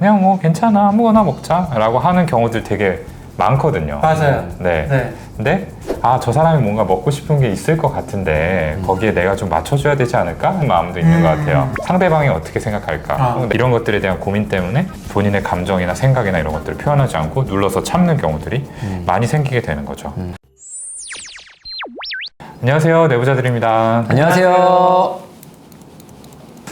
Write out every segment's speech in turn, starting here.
그냥 뭐 괜찮아 아무거나 먹자라고 하는 경우들 되게 많거든요. 맞아요. 네. 네. 근데 아 저 사람이 뭔가 먹고 싶은 게 있을 것 같은데 거기에 내가 좀 맞춰줘야 되지 않을까 하는 마음도 있는 음. 것 같아요. 상대방이 어떻게 생각할까 아. 이런 것들에 대한 고민 때문에 본인의 감정이나 생각이나 이런 것들을 표현하지 않고 눌러서 참는 경우들이 많이 생기게 되는 거죠. 안녕하세요 내부자들입니다. 안녕하세요.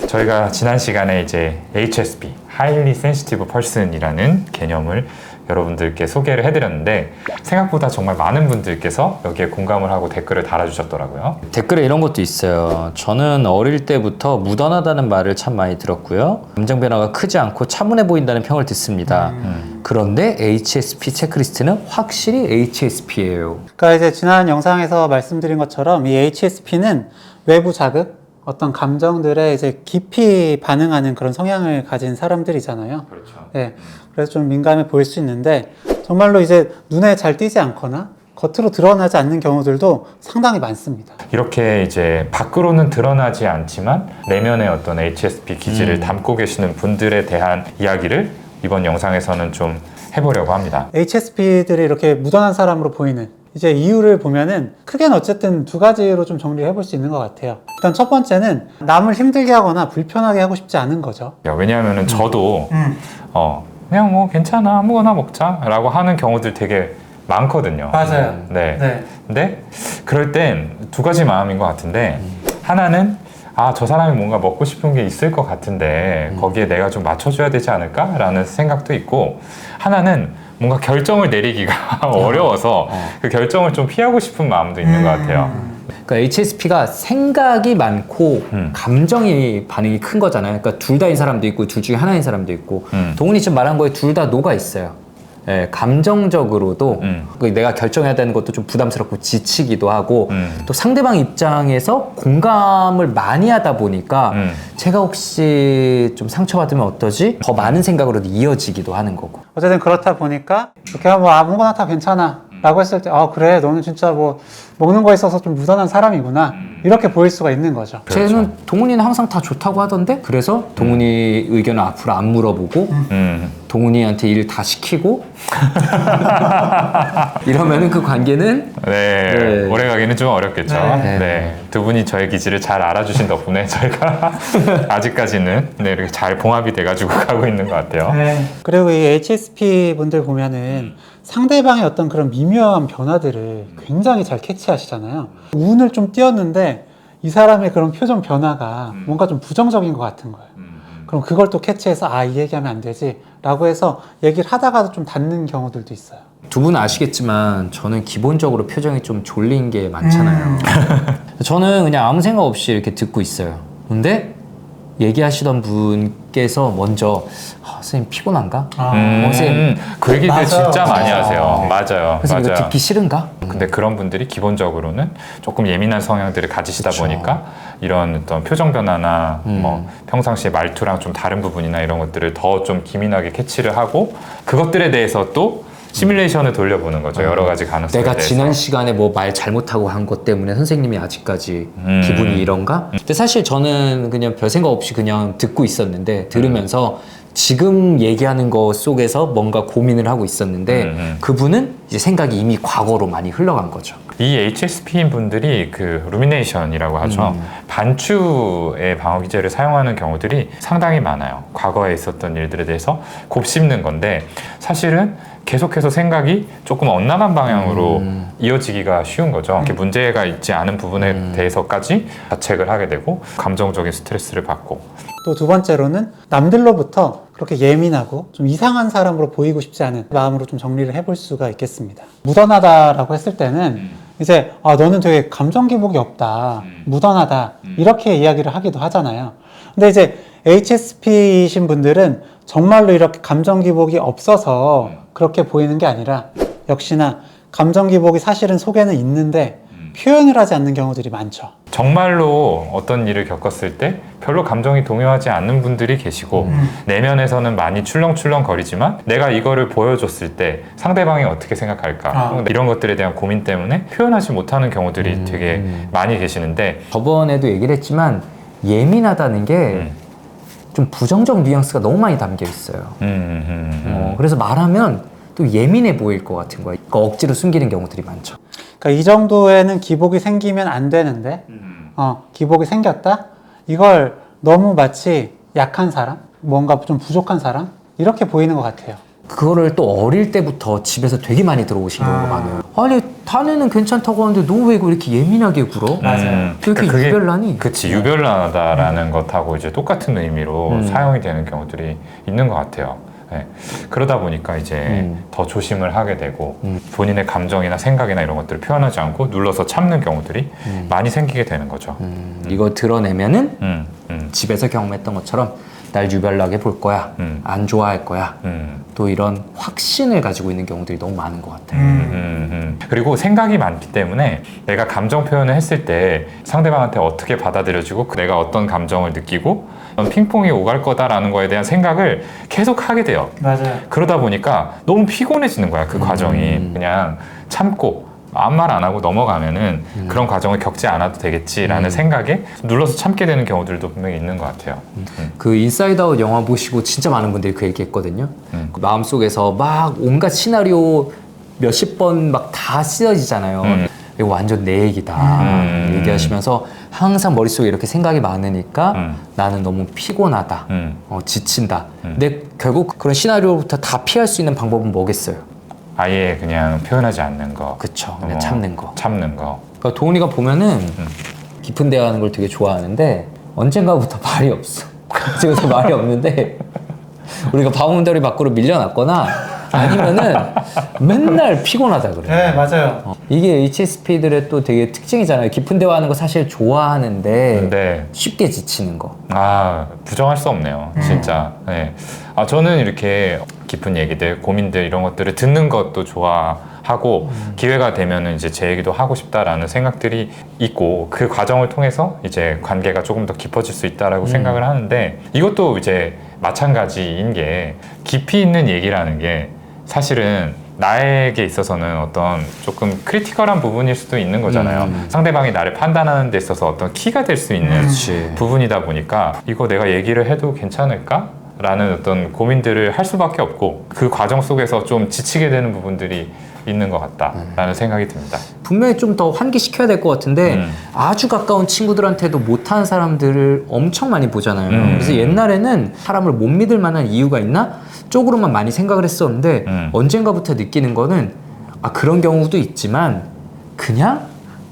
저희가 지난 시간에 이제 HSP, Highly Sensitive Person이라는 개념을 여러분들께 소개를 해드렸는데 생각보다 정말 많은 분들께서 여기에 공감을 하고 댓글을 달아주셨더라고요. 댓글에 이런 것도 있어요. 저는 어릴 때부터 무던하다는 말을 참 많이 들었고요. 감정 변화가 크지 않고 차분해 보인다는 평을 듣습니다. 그런데 HSP 체크리스트는 확실히 HSP예요. 그러니까 이제 지난 영상에서 말씀드린 것처럼 이 HSP는 외부 자극, 어떤 감정들에 이제 깊이 반응하는 그런 성향을 가진 사람들이잖아요. 그렇죠. 네. 그래서 좀 민감해 보일 수 있는데 정말로 이제 눈에 잘 띄지 않거나 겉으로 드러나지 않는 경우들도 상당히 많습니다. 이렇게 이제 밖으로는 드러나지 않지만 내면의 어떤 HSP 기질을 담고 계시는 분들에 대한 이야기를 이번 영상에서는 좀 해보려고 합니다. HSP들이 이렇게 무던한 사람으로 보이는 이제 이유를 보면은 크게는 어쨌든 두 가지로 좀 정리해 볼 수 있는 것 같아요. 일단 첫 번째는 남을 힘들게 하거나 불편하게 하고 싶지 않은 거죠. 왜냐하면 저도 음. 어, 그냥 뭐 괜찮아 아무거나 먹자라고 하는 경우들 되게 많거든요. 맞아요. 네. 네. 근데 그럴 땐 두 가지 마음인 것 같은데 하나는 아 저 사람이 뭔가 먹고 싶은 게 있을 것 같은데 거기에 내가 좀 맞춰줘야 되지 않을까라는 생각도 있고 하나는 뭔가 결정을 내리기가 어려워서 그 결정을 좀 피하고 싶은 마음도 있는 것 같아요. 그러니까 HSP가 생각이 많고 음. 감정이 반응이 큰 거잖아요. 그러니까 둘 다인 사람도 있고 둘 중에 하나인 사람도 있고 음. 동훈이 지금 말한 거에 둘다 노가 있어요. 예, 감정적으로도 음. 그 내가 결정해야 되는 것도 좀 부담스럽고 지치기도 하고 음. 또 상대방 입장에서 공감을 많이 하다 보니까 음. 제가 혹시 좀 상처받으면 어떠지? 더 많은 생각으로 이어지기도 하는 거고. 어쨌든 그렇다 보니까 이렇게 뭐 아무거나 다 괜찮아 라고 했을 때 아 그래 너는 진짜 뭐 먹는 거에 있어서 좀 무던한 사람이구나 이렇게 보일 수가 있는 거죠. 그렇죠. 쟤는 동훈이는 항상 다 좋다고 하던데? 그래서 동훈이 의견을 앞으로 안 물어보고 음. 동훈이한테 일 다 시키고 이러면은 그 관계는 네, 네. 오래 가기는 좀 어렵겠죠. 네. 네. 두 분이 저의 기질을 잘 알아주신 덕분에 저희가 아직까지는 네, 이렇게 잘 봉합이 돼가지고 가고 있는 것 같아요. 그리고 이 HSP 분들 보면은 상대방의 어떤 그런 미묘한 변화들을 굉장히 잘 캐치 하시잖아요. 운을 좀 띄었는데 이 사람의 그런 표정 변화가 뭔가 좀 부정적인 것 같은 거예요. 그럼 그걸 또 캐치해서 아 이 얘기하면 안 되지 라고 해서 얘기를 하다가도 좀 닿는 경우들도 있어요. 두 분은 아시겠지만 저는 기본적으로 표정이 좀 졸린 게 많잖아요. 저는 그냥 아무 생각 없이 이렇게 듣고 있어요. 근데 얘기하시던 분 께서 먼저 아, 선생님 피곤한가? 아. 음, 어, 선생님 그 얘기들 맞아요. 진짜 많이. 하세요. 맞아요. 그래서 이거 맞아요. 듣기 싫은가? 근데 그런 분들이 기본적으로는 조금 예민한 성향들을 가지시다 보니까 이런 어떤 표정 변화나 음. 뭐 평상시에 말투랑 좀 다른 부분이나 이런 것들을 더 좀 기민하게 캐치를 하고 그것들에 대해서 또 시뮬레이션을 돌려보는 거죠. 여러 가지 가능성에 내가. 지난 시간에 뭐 말 잘못하고 한 것 때문에 선생님이 아직까지 음. 기분이 이런가? 근데 사실 저는 그냥 별 생각 없이 그냥 듣고 있었는데 들으면서 지금 얘기하는 것 속에서 뭔가 고민을 하고 있었는데 음, 음. 그분은 이제 생각이 이미 과거로 많이 흘러간 거죠. 이 HSP인 분들이 그 루미네이션이라고 하죠. 음. 반추의 방어 기제를 사용하는 경우들이 상당히 많아요. 과거에 있었던 일들에 대해서 곱씹는 건데 사실은 계속해서 생각이 조금 엇나간 방향으로 음. 이어지기가 쉬운 거죠. 이렇게 문제가 있지 않은 부분에 음. 대해서까지 자책을 하게 되고 감정적인 스트레스를 받고 또 두 번째로는 남들로부터 그렇게 예민하고 좀 이상한 사람으로 보이고 싶지 않은 마음으로 좀 정리를 해볼 수가 있겠습니다. 무던하다라고 했을 때는 이제 아 너는 되게 감정 기복이 없다, 무던하다 이렇게 이야기를 하기도 하잖아요. 근데 이제 HSP이신 분들은 정말로 이렇게 감정 기복이 없어서 그렇게 보이는 게 아니라 역시나 감정 기복이 사실은 속에는 있는데 표현을 하지 않는 경우들이 많죠. 정말로 어떤 일을 겪었을 때 별로 감정이 동요하지 않는 분들이 계시고 내면에서는 많이 출렁출렁 거리지만 내가 이거를 보여줬을 때 상대방이 어떻게 생각할까 아. 이런 것들에 대한 고민 때문에 표현하지 못하는 경우들이 되게 많이 계시는데 저번에도 얘기를 했지만 예민하다는 게 음. 좀 부정적 뉘앙스가 너무 많이 담겨 있어요. 음, 음, 음. 어, 그래서 말하면 또 예민해 보일 것 같은 거야. 그러니까 억지로 숨기는 경우들이 많죠. 그러니까 이 정도에는 기복이 생기면 안 되는데 어, 기복이 생겼다? 이걸 너무 마치 약한 사람, 뭔가 좀 부족한 사람 이렇게 보이는 것 같아요. 그거를 또 어릴 때부터 집에서 되게 많이 들어오신 경우가 아. 많아요. 아니, 타네는 괜찮다고 하는데 너 왜 이렇게 예민하게 굴어? 맞아요. 왜 이렇게 그게- 유별나니? 그치 유별나다라는 것하고 이제 똑같은 의미로 음. 사용이 되는 경우들이 있는 것 같아요. 네. 그러다 보니까 이제 음. 더 조심을 하게 되고 음. 본인의 감정이나 생각이나 이런 것들을 표현하지 않고 눌러서 참는 경우들이 많이 생기게 되는 거죠. 음, 이거 드러내면은 음, 음, 집에서 경험했던 것처럼 날 유별나게 볼 거야. 음. 안 좋아할 거야. 음. 또 이런 확신을 가지고 있는 경우들이 너무 많은 것 같아요. 음, 음, 음. 그리고 생각이 많기 때문에 내가 감정 표현을 했을 때 상대방한테 어떻게 받아들여지고 그 내가 어떤 감정을 느끼고 어떤 핑퐁이 오갈 거다라는 거에 대한 생각을 계속 하게 돼요. 맞아요. 그러다 보니까 너무 피곤해지는 거야 그 과정이 음. 그냥 참고 아무 말 안 하고 넘어가면은 그런 과정을 겪지 않아도 되겠지라는 음. 생각에 눌러서 참게 되는 경우들도 분명히 있는 것 같아요. 음. 그 인사이드 아웃 영화 보시고 진짜 많은 분들이 그 얘기 했거든요. 음. 그 마음속에서 막 온갖 시나리오 몇십 번 막 다 씌어지잖아요. 음. 이거 완전 내 얘기다. 음. 얘기하시면서 항상 머릿속에 이렇게 생각이 많으니까 음. 나는 너무 피곤하다. 음. 어, 지친다. 음. 근데 결국 그런 시나리오부터 다 피할 수 있는 방법은 뭐겠어요? 아예 그냥 표현하지 않는 거, 그쵸. 그냥 어, 참는 거. 참는 거. 그러니까 도훈이가 보면은 음. 깊은 대화하는 걸 되게 좋아하는데 언젠가부터 말이 없어. 지금부터 말이 없는데 우리가 바운더리 밖으로 밀려났거나 아니면은 맨날 피곤하다 그래. 네, 맞아요. 어, 이게 HSP들의 또 되게 특징이잖아요. 깊은 대화하는 거 사실 좋아하는데 네. 쉽게 지치는 거. 아 부정할 수 없네요 진짜 네. 아 저는 이렇게 깊은 얘기들 고민들 이런 것들을 듣는 것도 좋아하고 기회가 되면은 이제 제 얘기도 하고 싶다라는 생각들이 있고 그 과정을 통해서 이제 관계가 조금 더 깊어질 수 있다라고 생각을 하는데 이것도 이제 마찬가지인 게 깊이 있는 얘기라는 게 사실은 나에게 있어서는 어떤 조금 크리티컬한 부분일 수도 있는 거잖아요. 음. 상대방이 나를 판단하는 데 있어서 어떤 키가 될 수 있는 그렇지. 부분이다 보니까 이거 내가 얘기를 해도 괜찮을까? 라는 어떤 고민들을 할 수밖에 없고 그 과정 속에서 좀 지치게 되는 부분들이 있는 것 같다라는 생각이 듭니다. 분명히 좀 더 환기시켜야 될 것 같은데 음. 아주 가까운 친구들한테도 못하는 사람들을 엄청 많이 보잖아요. 음. 그래서 옛날에는 사람을 못 믿을 만한 이유가 있나 쪽으로만 많이 생각을 했었는데 음. 언젠가부터 느끼는 거는 아 그런 경우도 있지만 그냥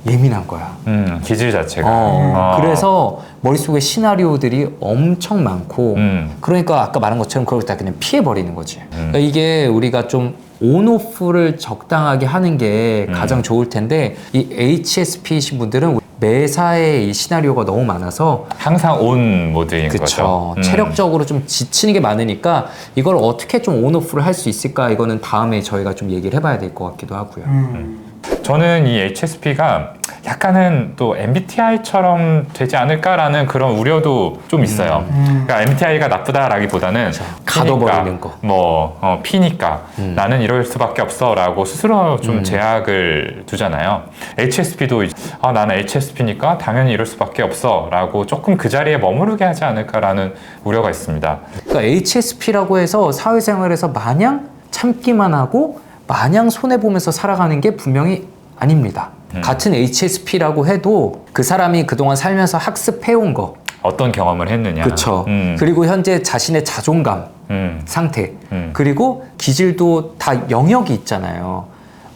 예민한 거야. 음, 기질 자체가. 어, 어. 그래서 머릿속에 시나리오들이 엄청 많고 음. 그러니까 아까 말한 것처럼 그걸 다 그냥 피해 버리는 거지. 음. 그러니까 이게 우리가 좀 온오프를 적당하게 하는 게 음. 가장 좋을 텐데 이 HSP이신 분들은 매사에 이 시나리오가 너무 많아서 항상 온 모드인 그쵸 거죠. 음. 체력적으로 좀 지치는 게 많으니까 이걸 어떻게 좀 온오프를 할 수 있을까 이거는 다음에 저희가 좀 얘기를 해봐야 될 것 같기도 하고요. 음. 저는 이 HSP가 약간은 또 MBTI처럼 되지 않을까라는 그런 우려도 좀 있어요. 음. 그러니까 MBTI가 나쁘다라기보다는 가둬버리는 거. 뭐 어, P니까 음. 나는 이럴 수밖에 없어라고 스스로 좀 음. 제약을 두잖아요. HSP도 아 나는 HSP니까 당연히 이럴 수밖에 없어라고 조금 그 자리에 머무르게 하지 않을까라는 우려가 있습니다. 그러니까 HSP라고 해서 사회생활에서 마냥 참기만 하고 마냥 손해 보면서 살아가는 게 분명히 아닙니다. 음. 같은 HSP라고 해도 그 사람이 그동안 살면서 학습해온 거, 어떤 경험을 했느냐. 그렇죠. 음, 그리고 현재 자신의 자존감 음, 상태, 음. 그리고 기질도 다 영역이 있잖아요.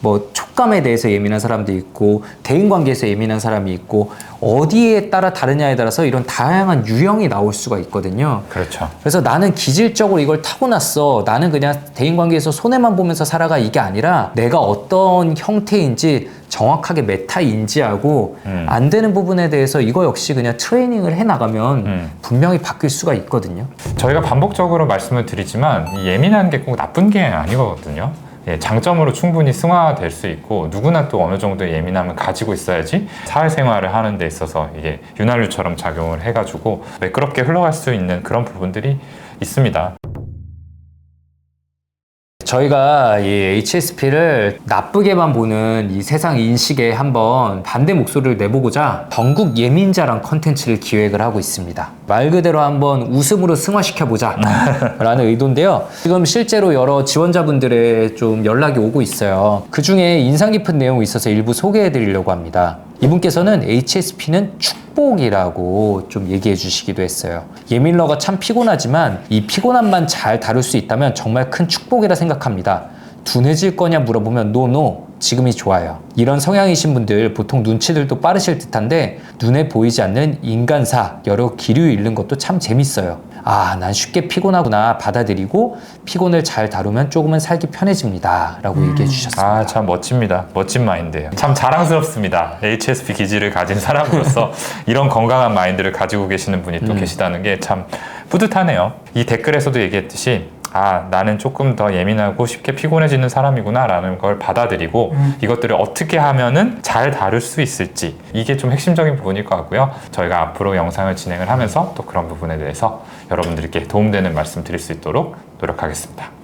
뭐 촉감에 대해서 예민한 사람도 있고 대인 관계에서 예민한 사람이 있고 어디에 따라 다르냐에 따라서 이런 다양한 유형이 나올 수가 있거든요. 그렇죠. 그래서 나는 기질적으로 이걸 타고났어. 나는 그냥 대인 관계에서 손해만 보면서 살아가 이게 아니라 내가 어떤 형태인지 정확하게 메타 인지하고 음. 안 되는 부분에 대해서 이거 역시 그냥 트레이닝을 해 나가면 음. 분명히 바뀔 수가 있거든요. 저희가 반복적으로 말씀을 드리지만 이 예민한 게 꼭 나쁜 게 아니거든요. 예, 장점으로 충분히 승화될 수 있고 누구나 또 어느 정도의 예민함을 가지고 있어야지 사회생활을 하는 데 있어서 이게 윤활유처럼 작용을 해가지고 매끄럽게 흘러갈 수 있는 그런 부분들이 있습니다. 저희가 이 HSP를 나쁘게만 보는 이 세상 인식에 한번 반대 목소리를 내보고자 전국 예민자랑 컨텐츠를 기획을 하고 있습니다. 말 그대로 한번 웃음으로 승화시켜보자 라는 의도인데요. 지금 실제로 여러 지원자분들의 좀 연락이 오고 있어요. 그 중에 인상 깊은 내용이 있어서 일부 소개해 드리려고 합니다. 이분께서는 HSP는 축복이라고 좀 얘기해 주시기도 했어요. 예밀러가 참 피곤하지만 이 피곤함만 잘 다룰 수 있다면 정말 큰 축복이라 생각합니다. 둔해질 거냐 물어보면 노노 지금이 좋아요. 이런 성향이신 분들 보통 눈치들도 빠르실 듯한데 눈에 보이지 않는 인간사 여러 기류 잃는 것도 참 재밌어요. 아, 난 쉽게 피곤하구나 받아들이고 피곤을 잘 다루면 조금은 살기 편해집니다. 라고 얘기해 주셨습니다. 아, 참 멋집니다. 멋진 마인드예요. 참 자랑스럽습니다. HSP 기질을 가진 사람으로서 이런 건강한 마인드를 가지고 계시는 분이 또 계시다는 게 참 뿌듯하네요. 이 댓글에서도 얘기했듯이 아, 나는 조금 더 예민하고 쉽게 피곤해지는 사람이구나라는 걸 받아들이고 이것들을 어떻게 하면은 잘 다룰 수 있을지 이게 좀 핵심적인 부분일 것 같고요. 저희가 앞으로 영상을 진행을 하면서 또 그런 부분에 대해서 여러분들께 도움되는 말씀 드릴 수 있도록 노력하겠습니다.